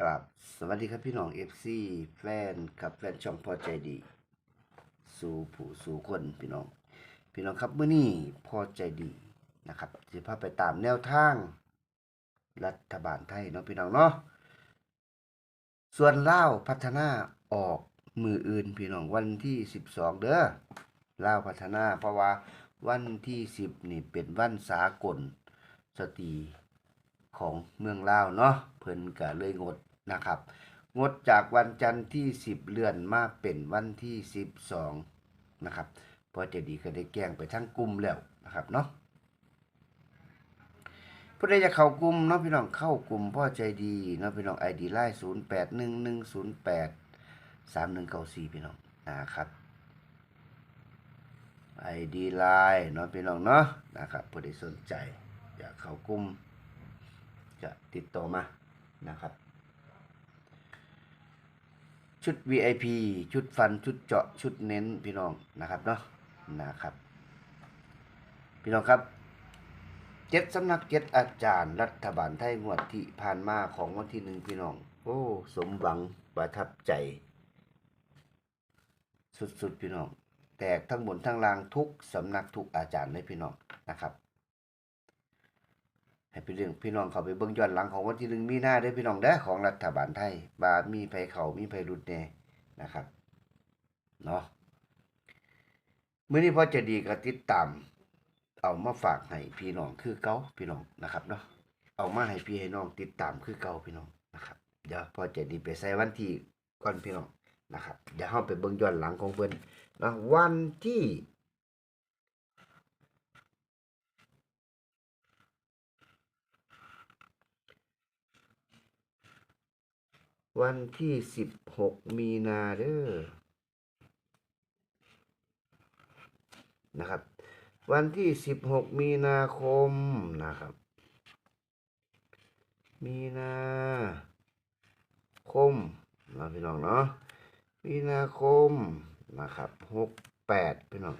กราบสวัสดีครับพี่น้องเอฟซีแฟนกับแฟนช่องพอใจดี สู่ผู้สู่คนพี่น้อง พี่น้องครับเมื่อนี้พอใจดีนะครับจะพาไปตามแนวทาง รัฐบาลไทยเนาะพี่น้องเนาะส่วนเล่าพัฒนาออกมืออื่นพี่น้องวันที่สิบสองเด้อเล่าพัฒนาเพราะว่าวันที่สิบนี่เป็นวันสากลสตรีของเมืองลาวเนาะเพิ่นก็เลยงด นะครับ งดจากวันจันทร์ที่ 10 เลื่อนมาเป็นวันที่ 12 นะครับพอจะดีก็ได้แจ้งไปทั้งกลุ่มแล้วนะครับเนาะผู้ใดจะเข้ากลุ่มเนาะพี่น้องเข้ากลุ่มพ่อใจดีเนาะพี่น้อง ID ไลน์081108 3194พี่น้องนะครับ ID ไลน์เนาะพี่น้องเนาะนะครับผู้ใดสนใจอยากเข้ากลุ่มจะติดต่อมานะครับ ชุด VIP ชุดฟัน ชุดเจาะ ชุดเน้นพี่น้องนะครับเนาะ นะครับ พี่น้องครับเจ็ดสำนักเจ็ดอาจารย์ รัฐบาลไทยงวดที่ผ่านมาของวันที่หนึ่งพี่น้อง โอ้ สมหวังประทับใจ สุดๆ พี่น้อง แตกทั้งบนทั้งล่างทุกสำนักทุกอาจารย์เลยพี่น้องนะครับ ให้พี่เรื่องพี่น้องเขาไปเบิ่งย้อนหลังของวันที่หนึ่งมีหน้าเด้พี่น้องเด้ของรัฐบาลไทยบามีไผเขามีไผรุดแน่นะครับเนาะมื้อนี้พอจะดีก็ติดตาม เอามาฝากให้พี่น้องคือเก่าพี่น้องนะครับเนาะเอามาให้พี่ให้น้องติดตามคือเก่าพี่น้องนะครับเดี๋ยวพอจะดีไปใส่วันที่ก่อนพี่น้องนะครับเดี๋ยวเฮาไปเบิ่งย้อนหลังของเพิ่นนะวันที่ วันที่สิบหกมีนาเด้อนะครับ วันที่สิบหกมีนาคมนะครับ มีนาคมนะพี่น้องเนาะมีนาคมนะครับหกแปดพี่น้อง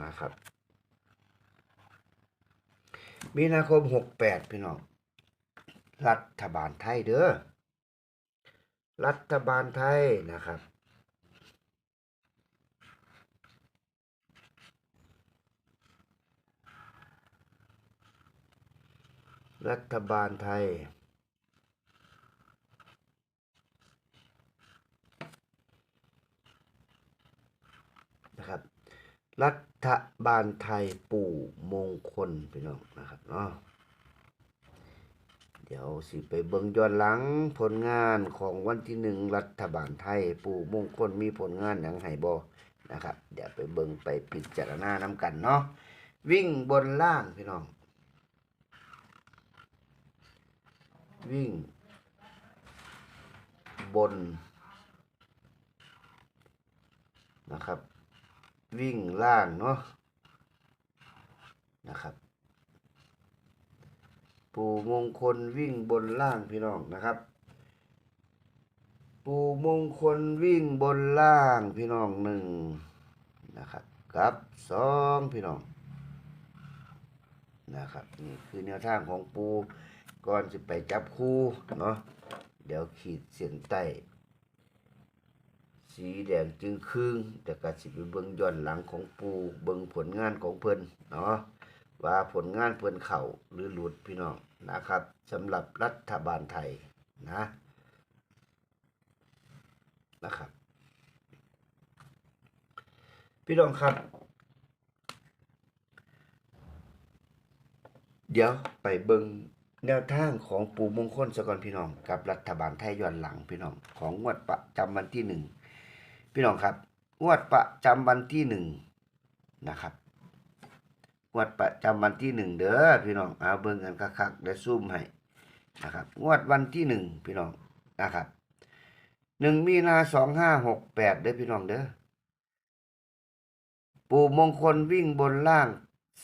นะครับ มีนาคมหกแปดพี่น้อง รัฐบาลไทยเด้อ รัฐบาลไทยนะครับ รัฐบาลไทย นะครับ รัฐบาลไทยปู่มงคลพี่น้องนะครับเนาะ ดี๋ยวสิไปเบิ่งย้อนหลังผลงานของวันที่หนึ่งรัฐบาลไทย ปู่มงคลมีผลงานหยังไห้บ่นะครับ เดี๋ยวไปเบิ่งไปพิจารณานํกันเนาะวิ่งบนล่างพี่น้อง วิ่ง บน นะครับ วิ่งล่างเนาะนะครับ ปู่มงคลวิ่งบนล่างพี่น้องนะครับ ปู่มงคลวิ่งบนล่างพี่น้องหนึ่งนะครับกับสองพี่น้องนะครับนี่คือแนวทางของปูก่อนจะไปจับคู่เนาะเดี๋ยวขีดเส้นใต้สีแดงจึงครึ่งแต่ก็สิไปเบิ่งย้อนหลังของปูเบิ่งผลงานของเพิ่นเนาะ ว่าผลงานเพื่อนเข่าหรือหลุดพี่น้องนะครับสำหรับรัฐบาลไทยนะนะครับ พี่น้องครับ เดี๋ยวไปเบิงแนวทางของปู่มงคลสกอนพี่น้อง กับรัฐบาลไทยย้อนหลังพี่น้อง ของงวดประจำวันที่หนึ่งพี่น้องครับงวดประจำวันที่หนึ่งนะครับ งวดประจำวันที่หนึ่งเด้อพี่น้องเอาเบิ่งกันคักๆเดี๋ยวซูมให้นะครับงวดวันที่หนึ่งพี่น้องนะครับหนึ่งมีนาสองห้าหกแปดเด้อพี่น้องเด้อปู่มงคลวิ่งบนล่าง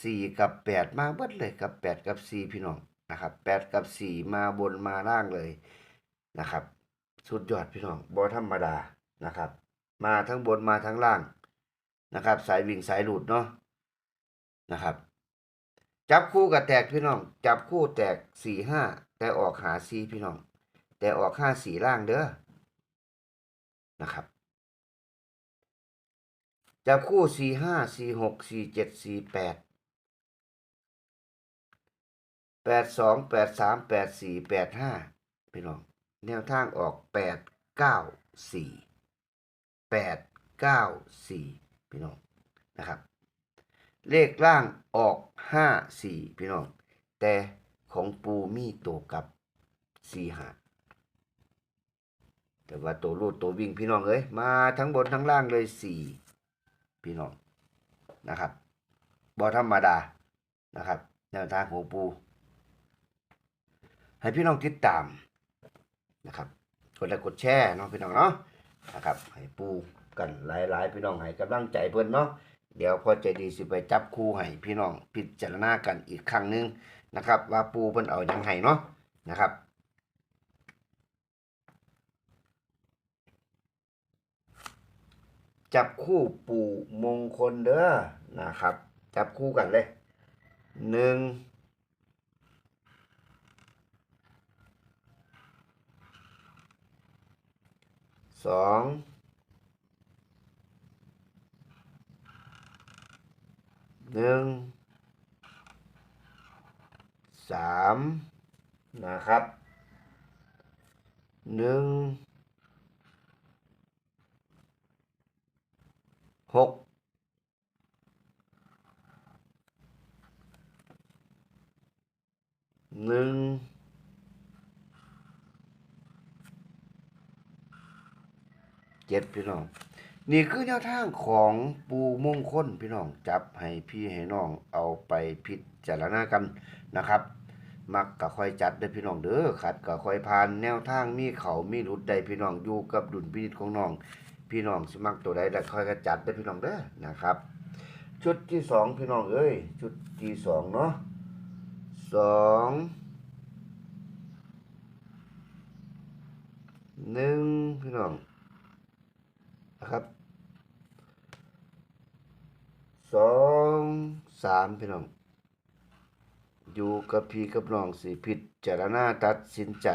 สี่กับแปดมาเบิดเลยกับแปดกับสี่พี่น้องนะครับแปดกับสี่มาบนมาล่างเลยนะครับ สุดยอดพี่น้องบอธรรมดานะครับ มาทั้งบนมาทั้งล่างนะครับ สายวิ่งสายหลุดเนาะ นะครับ จับคู่กับแตกพี่น้อง จับคู่แตกสี่ห้าแต่ออกหาซีพี่น้อง แต่ออกห้าสี่ล่างเด้อนะครับ จับคู่สี่ห้าสี่หกสี่เจ็ดสี่แปดแปดสองแปดสามแปดสี่แปดห้าพี่น้อง แนวทางออกแปดเก้าสี่แปดเก้าสี่พี่น้องนะครับ เลขล่างออกห้าสี่พี่น้อง แต่ของปูมีตัวกับสี่หาแต่ว่าตัวรูดตัววิ่งพี่น้องเอ้ยมาทั้งบนทั้งล่างเลยสี่พี่น้องนะครับบอธรรมดานะครับแนวทางของปู ให้พี่น้องติดตามนะครับกดไลค์กดแชร์เนาะพี่น้องเนาะนะครับให้ปูกันหลายๆพี่น้องให้กำลังใจเพิ่อนเนาะ เดี๋ยวพอใจดีสิไปจับคู่ให้พี่น้องพิจารณากันอีกครั้งหนึงนะครับ ว่าปูเพิ่นเอายังให้เนาะนะครับจับคู่ปู่มงคลเด้อนะครับ จับคู่กันเลยหนึ่งสอง หนึ่งสามนะครับหนึ่งหกหนึ่งเจ็ดพี่น้อง นี่คือแนวทางของปูมงคลพี่น้องจับให้พี่ให้น้องเอาไปพิจารณากันนะครับ มักก็ค่อยจัดเด้พี่น้องเด้อขัดก็ค่อยผ่านแนวทางมีเขามีหลุดใดพี่น้องอยู่กับดุลพินิจของน้อง พี่น้องสมักตัวใดแล้วค่อยก็จัดเด้พี่น้องเด้อนะครับ ชุดที่สองพี่น้องเอ้ยชุดที่สองเนาะสองหนึ่งพี่น้องนะครับ สองสามพี่น้อง อยู่กับพี่กับน้องสิพิจารณาตัดสินใจ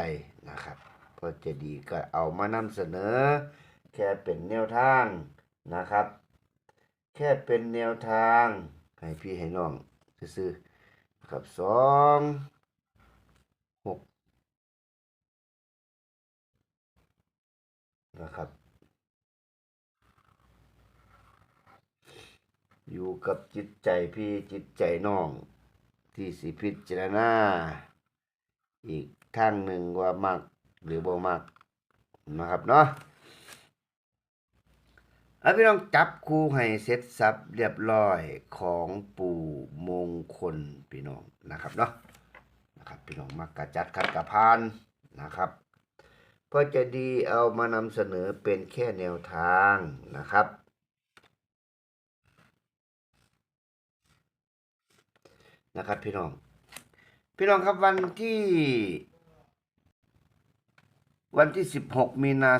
นะครับพอจะดีก็เอามานำเสนอ แค่เป็นแนวทางนะครับ แค่เป็นแนวทาง ให้พี่ให้น้องซื้อนะครับสองหกนะครับ อยู่กับจิตใจพี่จิตใจน้อง ที่สิพิจารณาอีกทางหนึ่งว่ามักหรือบ่มักนะครับเนาะเอาพี่น้องจับคู่ให้เสร็จสับเรียบร้อยของปู่มงคลพี่น้องนะครับเนาะนะครับพี่น้องมักกะจัดคัดกระพานนะครับเพื่อจะดีเอามานำเสนอเป็นแค่แนวทางนะครับ นะครับพี่น้อง พี่น้องครับวันที่ วันที่ 16 มีนา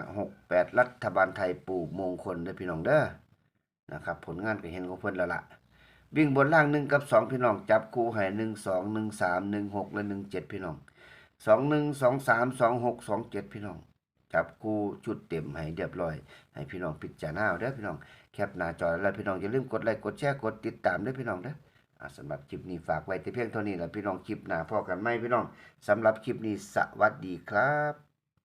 2568 รัฐบาลไทยปู่มงคลเด้อพี่น้องเด้อนะครับ ผลงานก็เห็นของเพิ่อนแล้วล่ะวิ่งบนล่าง1กับ2พี่น้องจับคู่ให้1 2 1 3 1 6และ1 7พี่น้อง2 1 2 3 2 6 2 7พี่น้อง จับคู่ชุดเต็มให้เรียบร้อย ให้พี่น้องพิจารณาเอาเด้อพี่น้องแคปหน้าจอแล้วพี่น้องอย่าลืมกดไลค์กดแชร์กดติดตามเด้อพี่น้องเด้อ สำหรับคลิปนี้ฝากไว้แต่เพียงเท่านี้แหละพี่น้องคลิปหน้าพอกันไหมพี่น้องสำหรับคลิปนี้สวัสดีครับ